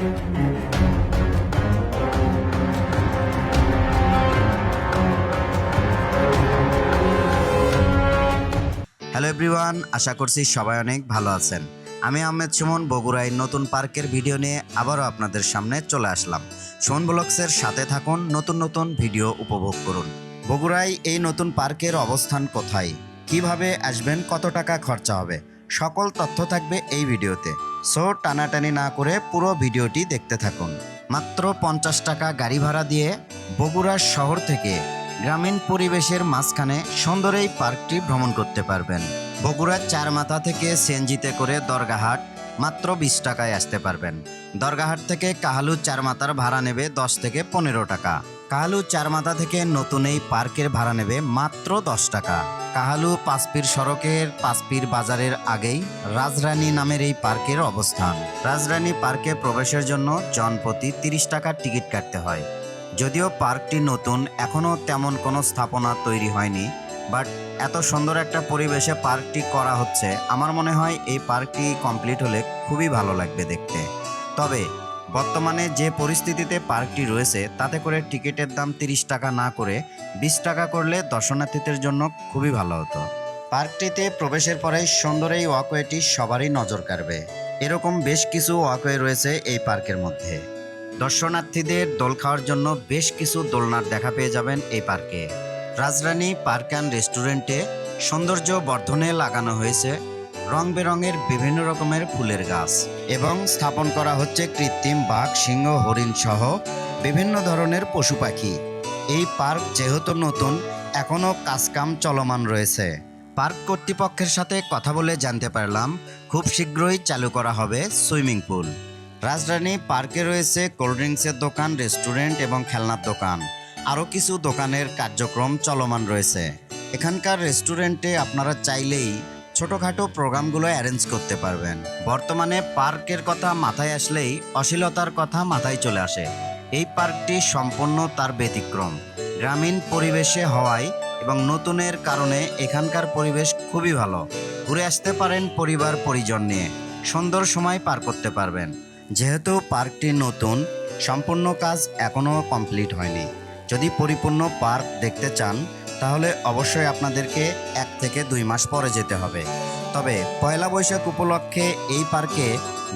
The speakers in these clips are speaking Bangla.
হ্যালো এভরিওয়ান আশা করছি সবাই অনেক ভালো আছেন। আমি আহমেদ সুমন, বগুড়ায় নতুন পার্কের ভিডিও নিয়ে আবারও আপনাদের সামনে চলে আসলাম। সুমন ব্লগসের সাথে থাকুন, নতুন নতুন ভিডিও উপভোগ করুন। বগুড়ায় এই নতুন পার্কের অবস্থান কোথায়? কীভাবে আসবেন, কত টাকা খরচা হবে? সকল তথ্য থাকবে এই ভিডিওতে। সো টানাটানি না করে পুরো ভিডিওটি দেখতে থাকুন। মাত্র পঞ্চাশ টাকা গাড়ি ভাড়া দিয়ে বগুড়া শহর থেকে গ্রামীণ পরিবেশের মাঝখানে সুন্দর এই পার্কটি ভ্রমণ করতে পারবেন। বগুড়ার চার মাথা থেকে সেনজিতে করে দরগাহাট মাত্র বিশ টাকায় আসতে পারবেন। দরগাহাট থেকে কাহালু চার মাথার ভাড়া নেবে দশ থেকে পনেরো টাকা। কাহালু চার মাথা থেকে নতুন এই পার্কের ভাড়া নেবে মাত্র দশ টাকা। কাহালু পাঁচপির সড়কের, পাঁচপির বাজারের আগেই রাজরানী নামের এই পার্কের অবস্থান। রাজরানী পার্কে প্রবেশের জন্য জনপ্রতি তিরিশ টাকার টিকিট কাটতে হয়। যদিও পার্কটি নতুন, এখনও তেমন কোনো স্থাপনা তৈরি হয়নি, বাট এত সুন্দর একটা পরিবেশে পার্কটি করা হচ্ছে, আমার মনে হয় এই পার্কটি কমপ্লিট হলে খুবই ভালো লাগবে দেখতে। তবে বর্তমানে যে পরিস্থিতিতে পার্কটি রয়েছে, তাতে করে টিকিটের দাম তিরিশ টাকা না করে বিশ টাকা করলে দর্শনার্থীদের জন্য খুবই ভালো হতো। পার্কটিতে প্রবেশের পরে সুন্দর এই ওয়াকওয়েটি সবারই নজর কাড়বে। এরকম বেশ কিছু ওয়াকওয়ে রয়েছে এই পার্কের মধ্যে। দর্শনার্থীদের দোল খাওয়ার জন্য বেশ কিছু দোলনার দেখা পেয়ে যাবেন এই পার্কে। রাজরানী পার্ক অ্যান্ড রেস্টুরেন্টে সৌন্দর্য বর্ধনে লাগানো হয়েছে। রং বেরঙের বিভিন্ন রকমের ফুলের গাছ এবং স্থাপন করা হচ্ছে কৃত্রিম বাঘ, সিংহ, হরিণ সহ বিভিন্ন ধরনের পশু পাখি। এই পার্ক যেহেতু নতুন এখনও কাজকাম চলমান রয়েছে। পার্ক কর্তৃপক্ষের সাথে কথা বলে জানতে পারলাম, খুব শীঘ্রই চালু করা হবে সুইমিং পুল। রাজরানী পার্কে রয়েছে কোল্ড ড্রিঙ্কসের দোকান, রেস্টুরেন্ট এবং খেলনার দোকান। আরও কিছু দোকানের কার্যক্রম চলমান রয়েছে। এখানকার রেস্টুরেন্টে আপনারা চাইলেই ছোটোখাটো প্রোগ্রামগুলো অ্যারেঞ্জ করতে পারবেন। বর্তমানে পার্কের কথা মাথায় আসলেই অশ্লীলতার কথা মাথায় চলে আসে। এই পার্কটি সম্পূর্ণ তার ব্যতিক্রম। গ্রামীণ পরিবেশে হওয়ায় এবং নতুনের কারণে এখানকার পরিবেশ খুবই ভালো। ঘুরে আসতে পারেন পরিবার পরিজন নিয়ে। সুন্দর সময় পার করতে পারবেন। যেহেতু পার্কটি নতুন, সম্পূর্ণ কাজ এখনও কমপ্লিট হয়নি। যদি পরিপূর্ণ পার্ক দেখতে চান তাহলে অবশ্যই আপনাদেরকে এক থেকে দুই মাস পরে যেতে হবে। তবে পয়লা বৈশাখ উপলক্ষে এই পার্কে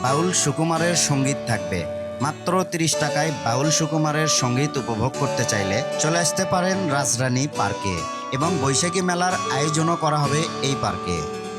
বাউল সুকুমারের সংগীত থাকবে। মাত্র তিরিশ টাকায় বাউল সুকুমারের সংগীত উপভোগ করতে চাইলে চলে আসতে পারেন রাজরানী পার্কে এবং বৈশাখী মেলার আয়োজনও করা হবে এই পার্কে।